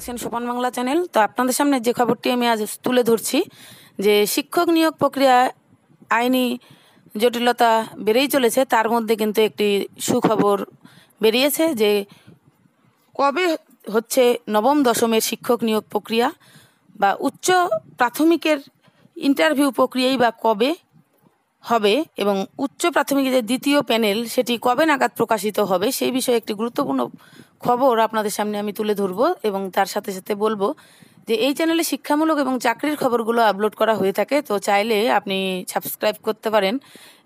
দেখছেন সোপান বাংলা চ্যানেল, তো আপনাদের সামনে যে খবরটি আমি আজ তুলে ধরছি, যে শিক্ষক নিয়োগ প্রক্রিয়া আইনি জটিলতা বেড়েই চলেছে, তার মধ্যে কিন্তু একটি সুখবর বেরিয়েছে যে কবে হচ্ছে নবম দশমের শিক্ষক নিয়োগ প্রক্রিয়া বা উচ্চ প্রাথমিকের ইন্টারভিউ প্রক্রিয়াই বা কবে হবে এবং উচ্চ প্রাথমিক যে দ্বিতীয় প্যানেল, সেটি কবে নাগাদ প্রকাশিত হবে, সেই বিষয়ে একটি গুরুত্বপূর্ণ খবর আপনাদের সামনে আমি তুলে ধরবো এবং তার সাথে সাথে বলব যে এই চ্যানেলে শিক্ষামূলক এবং চাকরির খবরগুলো আপলোড করা হয়ে থাকে, তো চাইলে আপনি সাবস্ক্রাইব করতে পারেন।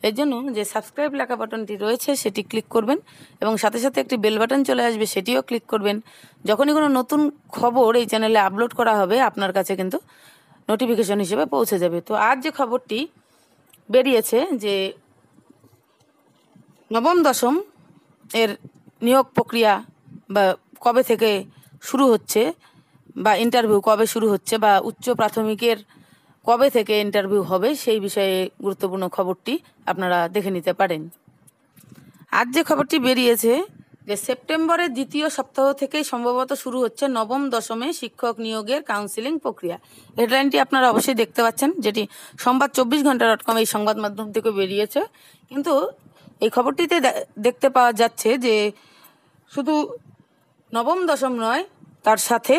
এর জন্য যে সাবস্ক্রাইব লেখা বাটনটি রয়েছে, সেটি ক্লিক করবেন এবং সাথে সাথে একটি বেল বাটন চলে আসবে, সেটিও ক্লিক করবেন। যখনই কোনো নতুন খবর এই চ্যানেলে আপলোড করা হবে, আপনার কাছে কিন্তু নোটিফিকেশন হিসেবে পৌঁছে যাবে। তো আজ যে খবরটি বেরিয়েছে যে নবম দশম এর নিয়োগ প্রক্রিয়া বা কবে থেকে শুরু হচ্ছে বা ইন্টারভিউ কবে শুরু হচ্ছে বা উচ্চ প্রাথমিকের কবে থেকে ইন্টারভিউ হবে সেই বিষয়ে গুরুত্বপূর্ণ খবরটি আপনারা দেখে নিতে পারেন। আজ যে খবরটি বেরিয়েছে যে সেপ্টেম্বরের দ্বিতীয় সপ্তাহ থেকেই সম্ভবত শুরু হচ্ছে নবম দশমে শিক্ষক নিয়োগের কাউন্সিলিং প্রক্রিয়া। হেডলাইনটি আপনারা অবশ্যই দেখতে পাচ্ছেন, যেটি সংবাদ চব্বিশ ঘণ্টা ডট কম এই সংবাদ মাধ্যম থেকে বেরিয়েছে। কিন্তু এই খবরটিতে দেখতে পাওয়া যাচ্ছে যে শুধু নবম দশম নয়, তার সাথে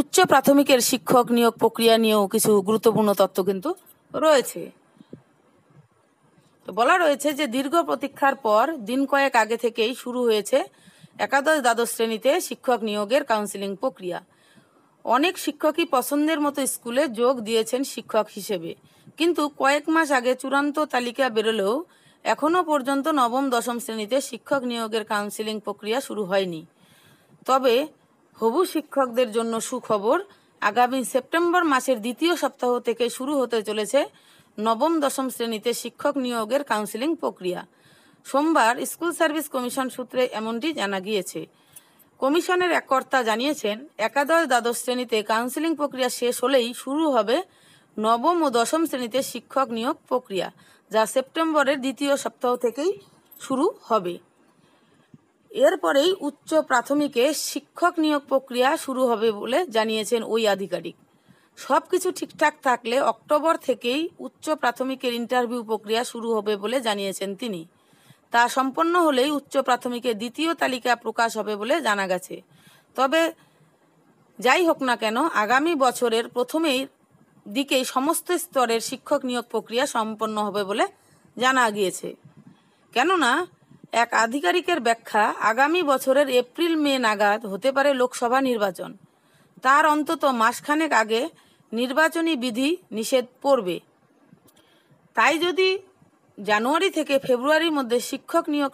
উচ্চ প্রাথমিকের শিক্ষক নিয়োগ প্রক্রিয়া নিয়েও কিছু গুরুত্বপূর্ণ তথ্য কিন্তু রয়েছে। বলা রয়েছে যে দীর্ঘ প্রতীক্ষার পর দিন কয়েক আগে থেকেই শুরু হয়েছে একাদশ দ্বাদশ শ্রেণীতে শিক্ষক নিয়োগের কাউন্সিলিং প্রক্রিয়া। অনেক শিক্ষকই পছন্দের মতো স্কুলে যোগ দিয়েছেন শিক্ষক হিসেবে। কিন্তু কয়েক মাস আগে চূড়ান্ত তালিকা বেরোলেও এখনও পর্যন্ত নবম, দশম শ্রেণীতে শিক্ষক নিয়োগের কাউন্সিলিং প্রক্রিয়া শুরু হয়নি। তবে হবু শিক্ষকদের জন্য সুখবর, আগামী সেপ্টেম্বর মাসের দ্বিতীয় সপ্তাহ থেকে শুরু হতে চলেছে নবম দশম শ্রেণীতে শিক্ষক নিয়োগের কাউন্সিলিং প্রক্রিয়া। সোমবার স্কুল সার্ভিস কমিশন সূত্রে এমনটি জানা গিয়েছে। কমিশনের এক কর্তা জানিয়েছেন, একাদশ দ্বাদশ শ্রেণীতে কাউন্সিলিং প্রক্রিয়া শেষ হলেই শুরু হবে নবম ও দশম শ্রেণীতে শিক্ষক নিয়োগ প্রক্রিয়া, যা সেপ্টেম্বরের দ্বিতীয় সপ্তাহ থেকেই শুরু হবে। এরপরেই উচ্চ প্রাথমিকে শিক্ষক নিয়োগ প্রক্রিয়া শুরু হবে বলে জানিয়েছেন ওই আধিকারিক। সব কিছু ঠিকঠাক থাকলে অক্টোবর থেকেই উচ্চ প্রাথমিকের ইন্টারভিউ প্রক্রিয়া শুরু হবে বলে জানিয়েছেন তিনি। তা সম্পন্ন হলেই উচ্চ প্রাথমিকের দ্বিতীয় তালিকা প্রকাশ হবে বলে জানা গেছে। তবে যাই হোক না কেন, আগামী বছরের প্রথমেই দিকেই সমস্ত স্তরের শিক্ষক নিয়োগ প্রক্রিয়া সম্পন্ন হবে বলে জানা গিয়েছে। কেননা, এক আধিকারিকের ব্যাখ্যা, আগামী বছরের এপ্রিল মে নাগাদ হতে পারে লোকসভা নির্বাচন। তার অন্তত মাসখানেক আগে নির্বাচনী বিধি নিষেধ পড়বে। তাই যদি জানুয়ারি থেকে ফেব্রুয়ারির মধ্যে শিক্ষক নিয়োগ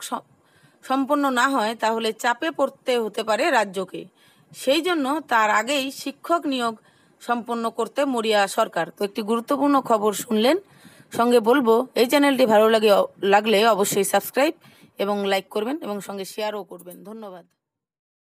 সম্পন্ন না হয়, তাহলে চাপে পড়তে হতে পারে রাজ্যকে। সেই জন্য তার আগেই শিক্ষক নিয়োগ সম্পন্ন করতে মরিয়া সরকার। তো একটি গুরুত্বপূর্ণ খবর শুনলেন। সঙ্গে বলব, এই চ্যানেলটি ভালো লাগে, লাগলে অবশ্যই সাবস্ক্রাইব এবং লাইক করবেন এবং সঙ্গে শেয়ারও করবেন। ধন্যবাদ।